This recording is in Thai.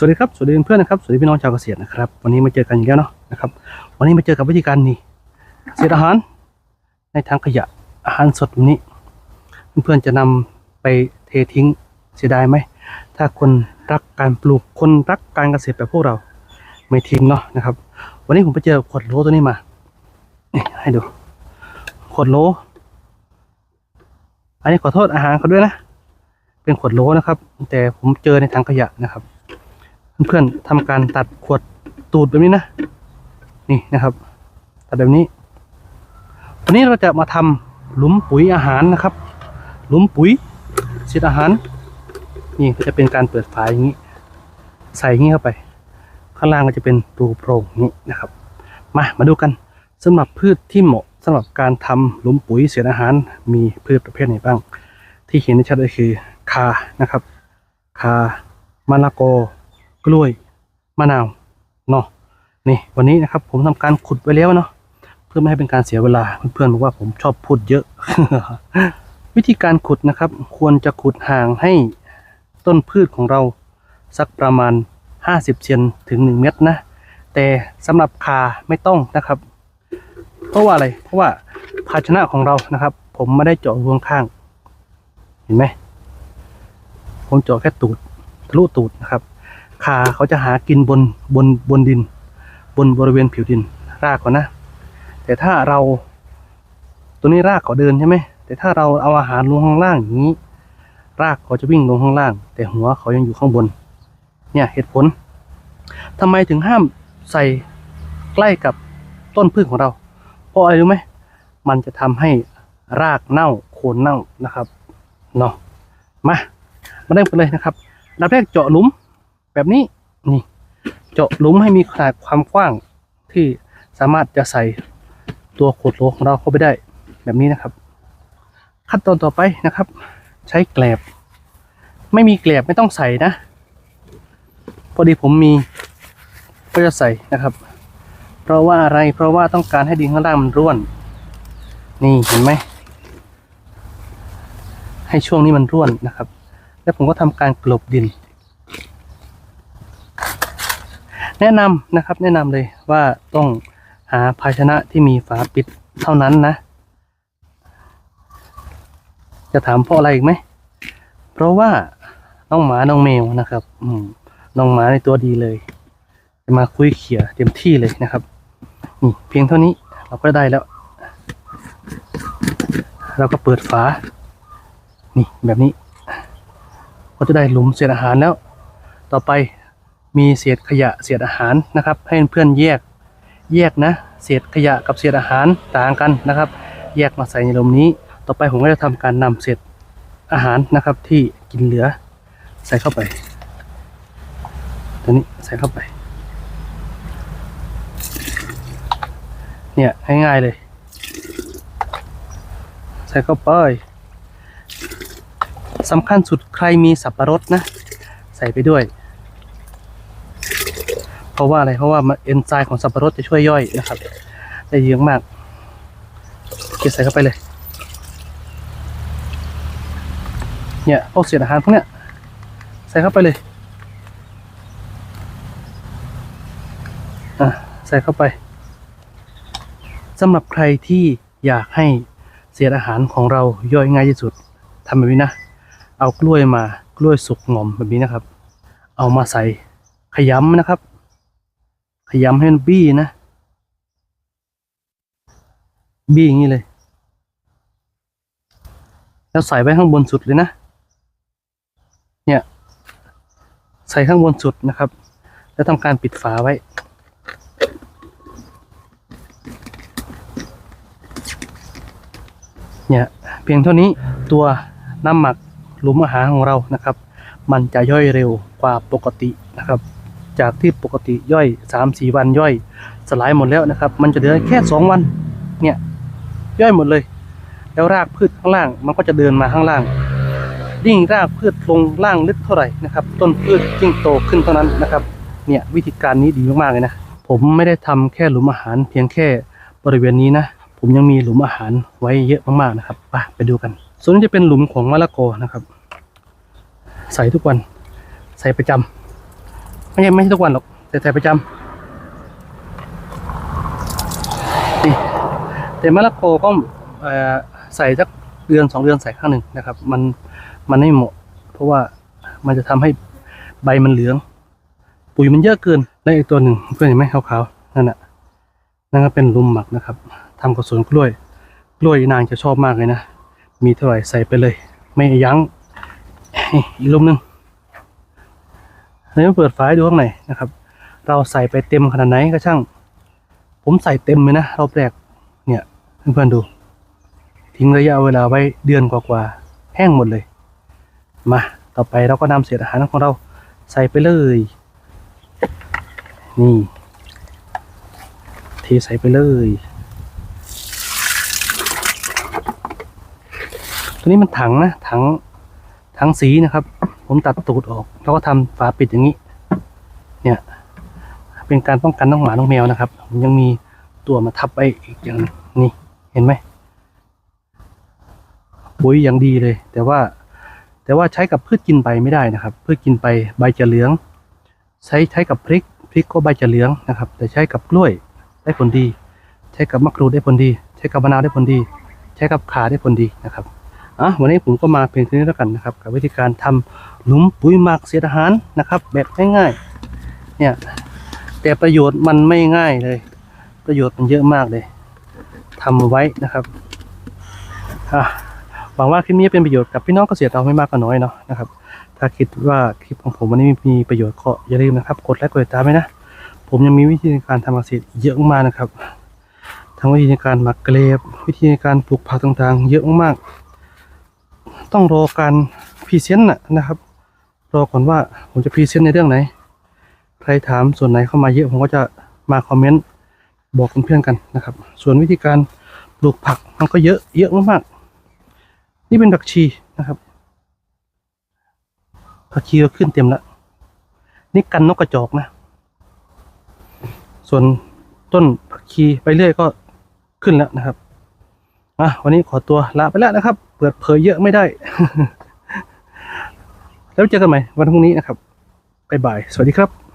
สวัสดีครับสวัสดีเพื่อนๆนะครับสวัสดีพี่น้องชาวเกษตรนะครับวันนี้มาเจอกันอีกแล้วเนาะนะครับวันนี้มาเจอกับวิธีการนี่เศษอาหารในถังขยะอาหารสดแบบนี้ เพื่อนๆจะนำไปเททิ้งเสียดายไหมถ้าคนรักการปลูกคนรักการเกษตรแบบพวกเราไม่ทิ้งเนาะนะครับ วันนี้ผมไปเจอขวดโลตัวนี้มาให้ดูขวดโล อันนี้ขอโทษอาหารเขาด้วยนะ เป็นขวดโลนะครับ แต่ผมเจอในถังขยะนะครับ เพื่อนๆทำการตัดขวดตูดแบบนี้นะ นี่นะครับ ตัดแบบนี้วันนี้เราจะมาทำหลุมปุ๋ยอาหารนะครับ หลุมปุ๋ยเศษอาหาร นี่ก็จะเป็นการเปิดฝาอย่างนี้ ใส่อย่างนี้เข้าไป ข้างล่างก็จะเป็นรูโพรงนี้นะครับ มามาดูกันสำหรับพืชที่เหมาะสำหรับการทำหลุมปุ๋ยเศษอาหารมีพืชประเภทไหนบ้าง ที่เห็นได้ชัดก็คือคานะครับ คามะละกอ กล้วยมะนาวเนาะนี่วันนี้นะครับผมทำการขุดไว้แล้วเนาะเพื่อไม่ให้เป็นการเสียเวลาเพื่อนๆบอกว่าผมชอบพูดเยอะ วิธีการขุดนะครับ ควรจะขุดห่างให้ต้นพืชของเราสักประมาณ 50เซนถึง 1 เมตรนะ แต่สำหรับคาไม่ต้องนะครับ เพราะว่าอะไรเพราะว่าภาชนะของเรานะครับ ผมไม่ได้เจาะรวงข้าง เห็นไหมผมเจาะแค่ตูดทะลุตูดนะครับ ขาเขาจะหากินบนบนบนดิน บนบริเวณผิวดินรากเขานะ แต่ถ้าเราตัวนี้รากเขาเดินใช่ไหมแต่ถ้าเราเอาอาหารลงข้างล่างอย่างนี้ รากเขาจะวิ่งลงข้างล่าง แต่หัวเขายังอยู่ข้างบน เนี่ยเหตุผลทำไมถึงห้ามใส่ใกล้กับต้นพืชของเรา เพราะอะไรรู้ไหมมันจะทำให้รากเน่าโคนเน่านะครับเนาะมามาเริ่มกันเลยนะครับดับแรกเจาะหลุม แบบนี้นี่เจาะหลุมให้มีขนาดความกว้างที่สามารถจะใส่ตัวขวดโหลของเราเข้าไปได้แบบนี้นะครับ ขั้นตอนต่อไปนะครับ ใช้แกลบ ไม่มีแกลบไม่ต้องใส่นะพอดีผมมีก็จะใส่นะครับ เพราะว่าอะไรเพราะว่าต้องการให้ดินข้างล่างมันร่วน นี่เห็นไหมให้ช่วงนี้มันร่วนนะครับ แล้วผมก็ทำการกลบดิน แนะนำนะครับแนะนำเลยว่าต้องหาภาชนะที่มีฝาปิดเท่านั้นนะ จะถามเพราะอะไรอีกไหม เพราะว่าน้องหมาน้องแมวนะครับ อืมน้องหมาในตัวดีเลย จะมาคุยเขี่ยเต็มที่เลยนะครับนี่เพียงเท่านี้เราก็ได้แล้ว เราก็เปิดฝา นี่แบบนี้ ก็จะได้หลุมเศษอาหารแล้ว ต่อไป มีเศษขยะเศษอาหารนะครับ ให้เพื่อนแยกแยกนะเศษขยะกับเศษอาหารต่างกันนะครับ แยกมาใส่ในลมนี้ ต่อไปผมก็จะทำการนำเศษอาหารนะครับที่กินเหลือ ใส่เข้าไป ตัวนี้ใส่เข้าไปเนี่ยง่ายๆเลย ใส่เข้าไปสำคัญสุดใครมีสับปะรดนะ ใส่ไปด้วย เพราะว่าอะไรเพราะว่ามันเอนไซม์ของสับปะรดจะช่วยย่อยนะครับ ได้เยอะมากเก็บใส่เข้าไปเลย เนี่ยพวกเศษอาหารพวกเนี้ยใส่เข้าไปเลยอะใส่เข้าไปสำหรับใครที่อยากให้เศษอาหารของเราย่อยง่ายที่สุดทำแบบนี้นะ เอากล้วยมากล้วยสุกงอมแบบนี้นะครับ เอามาใส่ขยำนะครับ ขยำให้มันบี้นะ บี้อย่างนี้เลย แล้วใส่ไว้ข้างบนสุดเลยนะ เนี่ย ใส่ข้างบนสุดนะครับ แล้วทำการปิดฝาไว้เนี่ยเพียงเท่านี้ตัวน้ำหมักหลุมอาหารของเรานะครับ มันจะย่อยเร็วกว่าปกตินะครับ จากที่ปกติย่อยสามสี่วันย่อย สลายหมดแล้วนะครับ มันจะเหลือแค่สองวันเนี่ยย่อยหมดเลย แล้วรากพืชข้างล่างมันก็จะเดินมาข้างล่างยิ่งรากพืชลงล่างลึกเท่าไหร่นะครับ ต้นพืชยิ่งโตขึ้นเท่านั้นนะครับ เนี่ยวิธีการนี้ดีมากๆเลยนะ ผมไม่ได้ทำแค่หลุมอาหารเพียงแค่บริเวณนี้นะ ผมยังมีหลุมอาหารไว้เยอะมากๆนะครับไปไปดูกัน ส่วนนี้จะเป็นหลุมของมะละกอนะครับ ใส่ทุกวัน ใส่ประจำ ไม่ใช่ไม่ใช่ทุกวันหรอก แต่ใส่ประจำนี่แต่มะละโกก็ใส่สักเดือนสองเดือนใส่ข้างหนึ่งนะครับ มันมันไม่เหมาะ เพราะว่ามันจะทำให้ใบมันเหลือง ปุ๋ยมันเยอะเกินและอีกตัวหนึ่งเพื่อนเห็นไหมขาวๆนั่นน่ะนั่นก็เป็นลุมหมักนะครับทำกับสวนกล้วย กล้วยนางจะชอบมากเลยนะ มีเท่าไหร่ใส่ไปเลย ไม่ยั้งอีกลุมหนึ่ง อันนี้มาเปิดฝาดูข้างในนะครับ เราใส่ไปเต็มขนาดไหนก็ช่าง ผมใส่เต็มเลยนะเรอบแรกเนี่ยเพื่อนๆดู ทิ้งระยะเวลาไว้เดือนกว่าๆแห้งหมดเลย มาต่อไปเราก็นำเศษอาหารของเราใส่ไปเลย นี่เทใส่ไปเลยตัวนี้มันถังนะถังถังสีนะครับ ผมตัดตูดออก แล้วก็ทำฝาปิดอย่างนี้ เนี่ย เป็นการป้องกันน้องหมาน้องแมวนะครับผมยังมีตัวมาทับไปอีกอย่างนี้นี่เห็นไหมปุ๋ยอย่างดีเลย แต่ว่า แต่ว่าใช้กับพืชกินใบไม่ได้นะครับ พืชกินใบใบจะเหลือง ใช้ใช้กับพริกพริกก็ใบจะเหลืองนะครับ แต่ใช้กับกล้วยได้ผลดี ใช้กับมะกรูดได้ผลดี ใช้กับมะนาวได้ผลดี ใช้กับขาได้ผลดีนะครับ อะวันนี้ผมก็มาเพียงเท่านี้แล้วกันนะครับ กับวิธีการทำหลุมปุ๋ยหมักเศษอาหารนะครับ แบบง่ายๆเนี่ยแต่ประโยชน์มันไม่ง่ายเลย ประโยชน์มันเยอะมากเลยทำเอาไว้นะครับหวังว่าคลิปนี้เป็นประโยชน์กับพี่น้องเกษตรเราไม่มากก็น้อยเนาะนะครับ ถ้าคิดว่าคลิปของผมวันนี้มีประโยชน์ก็อย่าลืมนะครับ กดไลค์กดติดตามไว้นะ ผมยังมีวิธีการทำเกษตรเยอะมากนะครับ ทั้งวิธีการหมักเกลบวิธีการปลูกผักต่างๆ เยอะมากๆ ต้องรอการพรีเซนต์นะครับ รอก่อนว่าผมจะพรีเซนต์ในเรื่องไหน ใครถามส่วนไหนเข้ามาเยอะผมก็จะมาคอมเมนต์บอกเพื่อนๆกันนะครับ ส่วนวิธีการปลูกผักมันก็เยอะเยอะมากๆ นี่เป็นผักชีนะครับ ผักชีก็ขึ้นเต็มแล้ว นี่กันนกกระจอกนะ ส่วนต้นผักชีไปเรื่อยก็ขึ้นแล้วนะครับอะวันนี้ขอตัวลาไปแล้วนะครับ เปิดเผยเยอะไม่ได้ แล้วเจอกันใหม่วันพรุ่งนี้นะครับบ๊ายบายสวัสดีครับ